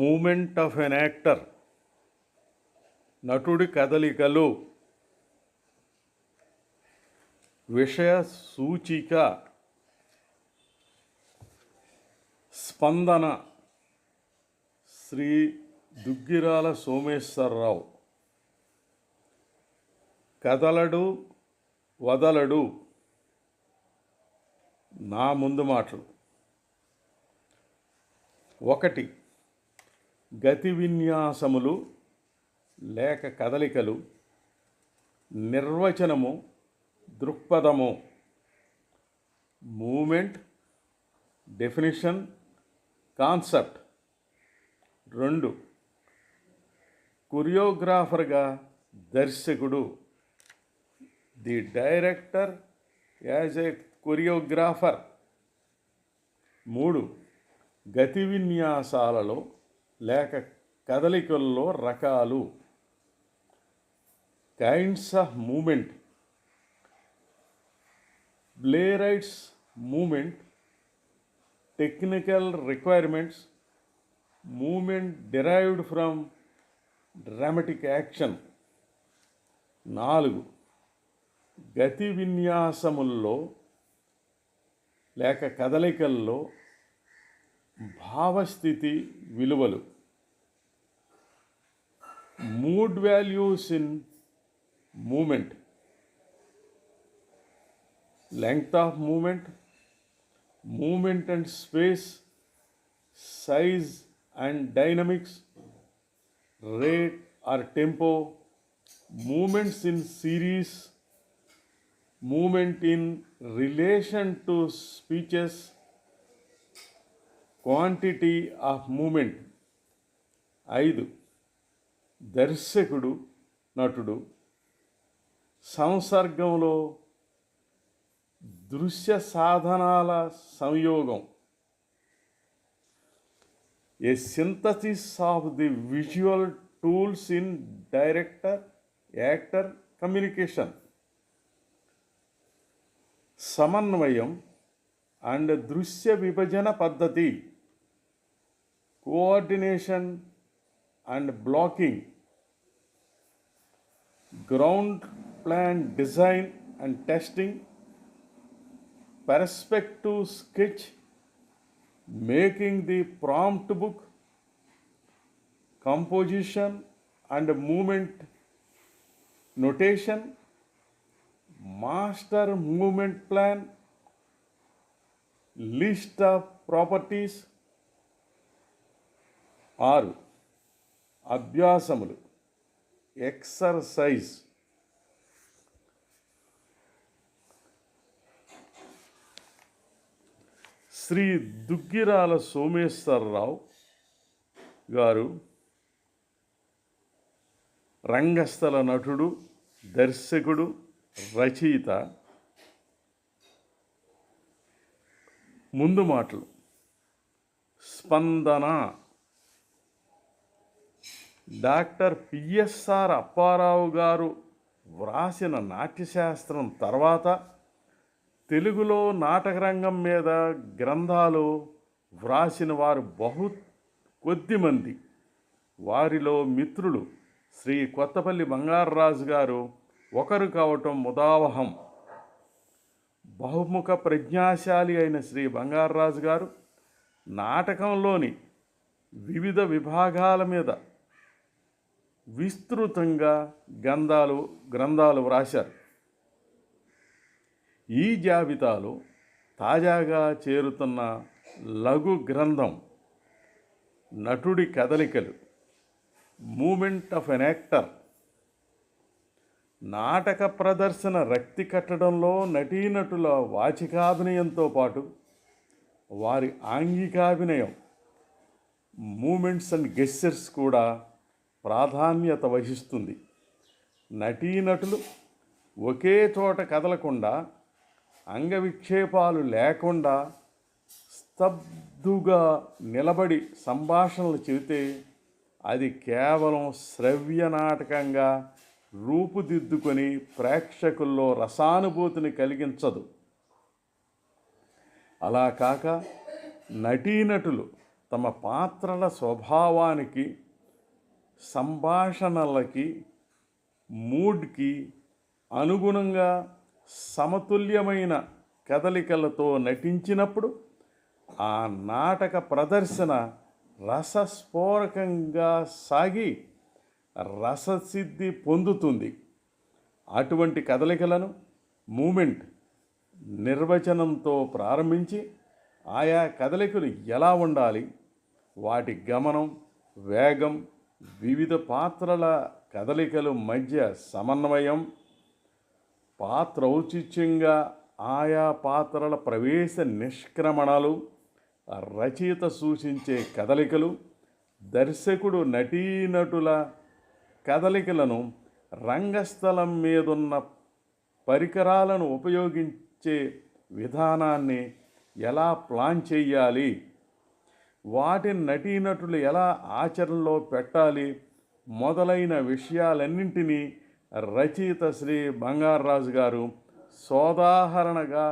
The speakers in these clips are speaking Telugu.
మూమెంట్ ఆఫ్ ఎన్ యాక్టర్ నటుడి కదలికలు విషయ సూచిక స్పందన శ్రీ దుగ్గిరాల సోమేశ్వరరావు కదలడు వదలడు నా ముందు మాటలు ఒకటి గతి విన్యాసములు లేక కదలికలు నిర్వచనము దృక్పథము మూమెంట్ డెఫినిషన్ కాన్సెప్ట్ రెండు కొరియోగ్రాఫర్గా దర్శకుడు the director as a choreographer మూడు గతి విన్యాసాలలో లేక కదలికల్లో రకాలు kinds of movement playwright's movement technical requirements movement derived from dramatic action నాలుగు గతి విన్యాసముల్లో లేక కదలికల్లో భావస్థితి విలువలు mood values in movement, length of movement, movement and space, size and dynamics, rate or tempo, movements in series, movement in relation to speeches, quantity of movement. 5. దర్శకుడు నటుడు సంసర్గంలో దృశ్య సాధనాల సంయోగం a synthesis of the visual tools in director actor communication సమన్వయం అండ్ దృశ్య విభజన పద్ధతి coordination and blocking ground plan design and testing perspective sketch making the prompt book composition and movement notation master movement plan list of properties ఆరు అభ్యాసములు ఎక్సర్సైజ్ శ్రీ దుగ్గిరాల సోమేశ్వరరావు గారు రంగస్థల నటుడు దర్శకుడు రచయిత ముందు మాటలు స్పందన డాక్టర్ పిఎస్ఆర్ అప్పారావు గారు వ్రాసిన నాట్యశాస్త్రం తర్వాత తెలుగులో నాటకరంగం మీద గ్రంథాలు వ్రాసిన వారు బహు కొద్దిమంది వారిలో మిత్రులు శ్రీ కొత్తపల్లి బంగారరాజు గారు ఒకరు కావటం ముదావహం బహుముఖ ప్రజ్ఞాశాలి అయిన శ్రీ బంగారరాజు గారు నాటకంలోని వివిధ విభాగాల మీద విస్తృతంగా గ్రంథాలు గ్రంథాలు వ్రాశారు ఈ జాబితాలో తాజాగా చేరుతున్న లఘు గ్రంథం నటుడి కదలికలు మూమెంట్ ఆఫ్ ఎన్ యాక్టర్ నాటక ప్రదర్శన రక్తి కట్టడంలో నటీనటుల వాచికాభినయంతో పాటు వారి ఆంగికాభినయం మూమెంట్స్ అండ్ గెస్చర్స్ కూడా ప్రాధాన్యత వహిస్తుంది నటీనటులు ఒకే చోట కదలకుండా అంగవిక్షేపాలు లేకుండా స్తబ్దుగా నిలబడి సంభాషణలు చెబితే అది కేవలం శ్రవ్య నాటకంగా రూపుదిద్దుకొని ప్రేక్షకుల్లో రసానుభూతిని కలిగించదు అలా కాక నటీనటులు తమ పాత్రల స్వభావానికి సంభాషణలకి మూడ్కి అనుగుణంగా సమతుల్యమైన కదలికలతో నటించినప్పుడు ఆ నాటక ప్రదర్శన రసస్ఫోరకంగా సాగి రససిద్ధి పొందుతుంది అటువంటి కదలికలను మూమెంట్ నిర్వచనంతో ప్రారంభించి ఆయా కదలికలు ఎలా ఉండాలి వాటి గమనం వేగం వివిధ పాత్రల కదలికలు మధ్య సమన్వయం పాత్ర ఔచిత్యంగా ఆయా పాత్రల ప్రవేశ నిష్క్రమణలు రచయిత సూచించే కదలికలు దర్శకుడు నటీనటుల కదలికలను రంగస్థలం మీదున్న పరికరాలను ఉపయోగించే విధానాన్ని ఎలా ప్లాన్ చేయాలి వాటిని నటీనటులు ఎలా ఆచరణలో పెట్టాలి మొదలైన విషయాలన్నింటినీ రచయిత శ్రీ బంగారరాజు గారు సోదాహరణగా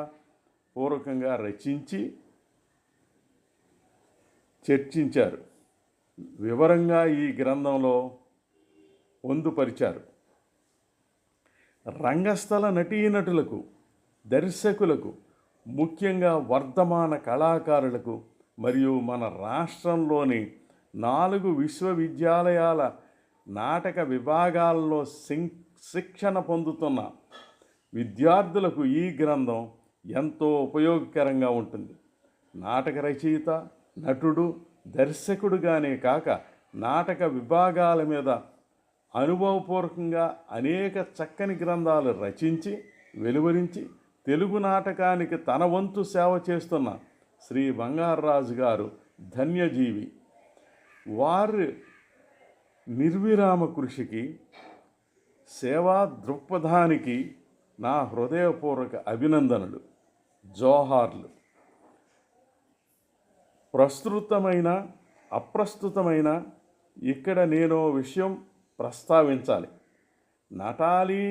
పూర్వకంగా రచించి చర్చించారు వివరంగా ఈ గ్రంథంలో పొందుపరిచారు రంగస్థల నటీనటులకు దర్శకులకు ముఖ్యంగా వర్ధమాన కళాకారులకు మరియు మన రాష్ట్రంలోని నాలుగు విశ్వవిద్యాలయాల నాటక విభాగాల్లో శిక్షణ పొందుతున్న విద్యార్థులకు ఈ గ్రంథం ఎంతో ఉపయోగకరంగా ఉంటుంది నాటక రచయిత నటుడు దర్శకుడుగానే కాక నాటక విభాగాల మీద అనుభవపూర్వకంగా అనేక చక్కని గ్రంథాలు రచించి వెలువరించి తెలుగు నాటకానికి తన వంతు సేవ చేస్తున్న శ్రీ బంగారరాజు గారు ధన్యజీవి వారి నిర్విరామ కృషికి సేవా దృక్పథానికి నా హృదయపూర్వక అభినందనలు జోహార్లు ప్రస్తుతమైన అప్రస్తుతమైన ఇక్కడ నేను విషయం ప్రస్తావించాలి నటాలీ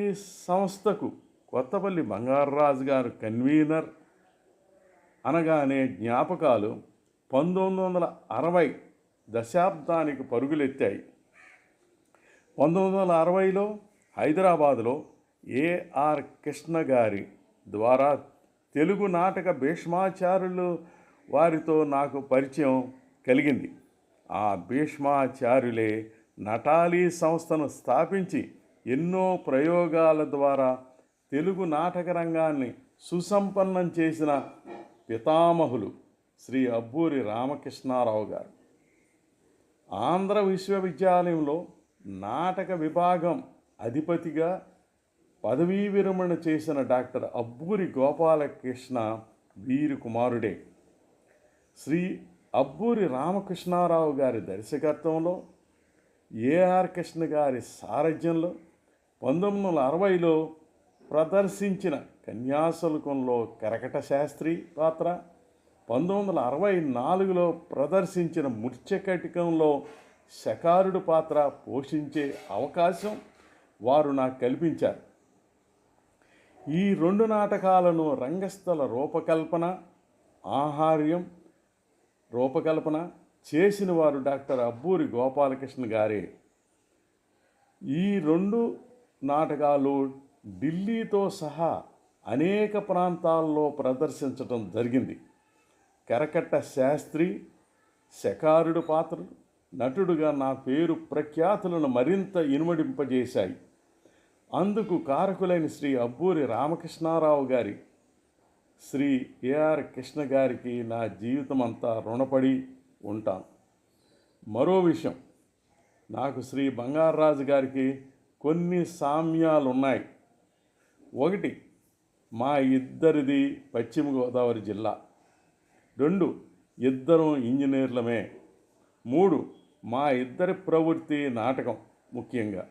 సంస్థకు కొత్తపల్లి బంగారరాజు గారు కన్వీనర్ అనగానే జ్ఞాపకాలు పంతొమ్మిది వందల అరవై దశాబ్దానికి పరుగులెత్తాయి పంతొమ్మిది వందల అరవైలో హైదరాబాదులో ఏఆర్ కృష్ణ గారి ద్వారా తెలుగు నాటక భీష్మాచార్యులు వారితో నాకు పరిచయం కలిగింది ఆ భీష్మాచార్యులే నటాలీ సంస్థను స్థాపించి ఎన్నో ప్రయోగాల ద్వారా తెలుగు నాటక రంగాన్ని సుసంపన్నం చేసిన పితామహులు శ్రీ అబ్బూరి రామకృష్ణారావు గారు ఆంధ్ర విశ్వవిద్యాలయంలో నాటక విభాగం అధిపతిగా పదవీ విరమణ చేసిన డాక్టర్ అబ్బూరి గోపాలకృష్ణ వీరి కుమారుడే శ్రీ అబ్బూరి రామకృష్ణారావు గారి దర్శకత్వంలో ఏఆర్ కృష్ణ గారి సారథ్యంలో పంతొమ్మిది వందల అరవైలో ప్రదర్శించిన కన్యాశుల్కంలో కరకట శాస్త్రి పాత్ర పంతొమ్మిది వందల అరవై నాలుగులో ప్రదర్శించిన ముత్యకటికంలో శకారుడు పాత్ర పోషించే అవకాశం వారు నాకు కల్పించారు ఈ రెండు నాటకాలను రంగస్థల రూపకల్పన ఆహార్యం రూపకల్పన చేసిన వారు డాక్టర్ అబ్బూరి గోపాలకృష్ణ గారే ఈ రెండు నాటకాలు ఢిల్లీతో సహా అనేక ప్రాంతాల్లో ప్రదర్శించడం జరిగింది కరకట్ట శాస్త్రి శకారుడు పాత్రలు నటుడుగా నా పేరు ప్రఖ్యాతులను మరింత ఇనుమడింపజేశాయి అందుకు కారకులైన శ్రీ అబ్బూరి రామకృష్ణారావు గారి శ్రీ ఏఆర్ కృష్ణ గారికి నా జీవితం అంతా రుణపడి ఉంటాను మరో విషయం నాకు శ్రీ బంగారరాజు గారికి కొన్ని సామ్యాలున్నాయి ఒకటి మా ఇద్దరిది పశ్చిమ గోదావరి జిల్లా రెండు ఇద్దరం ఇంజనీర్లమే మూడు మా ఇద్దరి ప్రవృత్తి నాటకం ముఖ్యంగా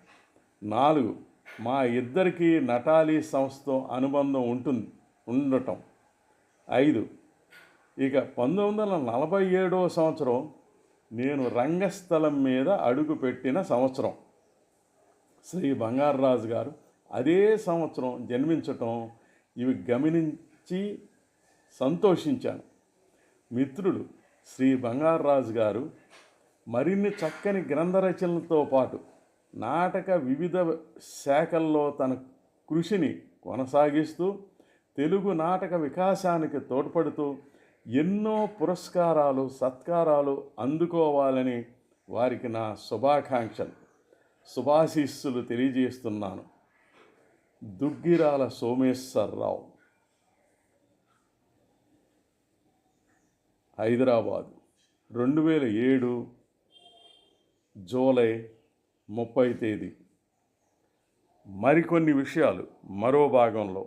నాలుగు మా ఇద్దరికి నటాలి సంస్థతో అనుబంధం ఉంటుంది ఉండటం ఐదు ఇక పంతొమ్మిది వందల నలభై ఏడవ సంవత్సరం నేను రంగస్థలం మీద అడుగుపెట్టిన సంవత్సరం శ్రీ బంగారరాజు గారు అదే సంవత్సరం జన్మించటం ఇవి గమనించి సంతోషించాను మిత్రులు శ్రీ బంగారరాజు గారు మరిన్ని చక్కని గ్రంథ రచనలతో పాటు నాటక వివిధ శాఖల్లో తన కృషిని కొనసాగిస్తూ తెలుగు నాటక వికాసానికి తోడ్పడుతూ ఎన్నో పురస్కారాలు సత్కారాలు అందుకోవాలని వారికి నా శుభాకాంక్షలు శుభాశీస్సులు తెలియజేస్తున్నాను దుగ్గిరాల సోమేశ్వరరావు హైదరాబాదు రెండు వేల ఏడు జూలై ముప్పై తేదీ మరికొన్ని విషయాలు మరో భాగంలో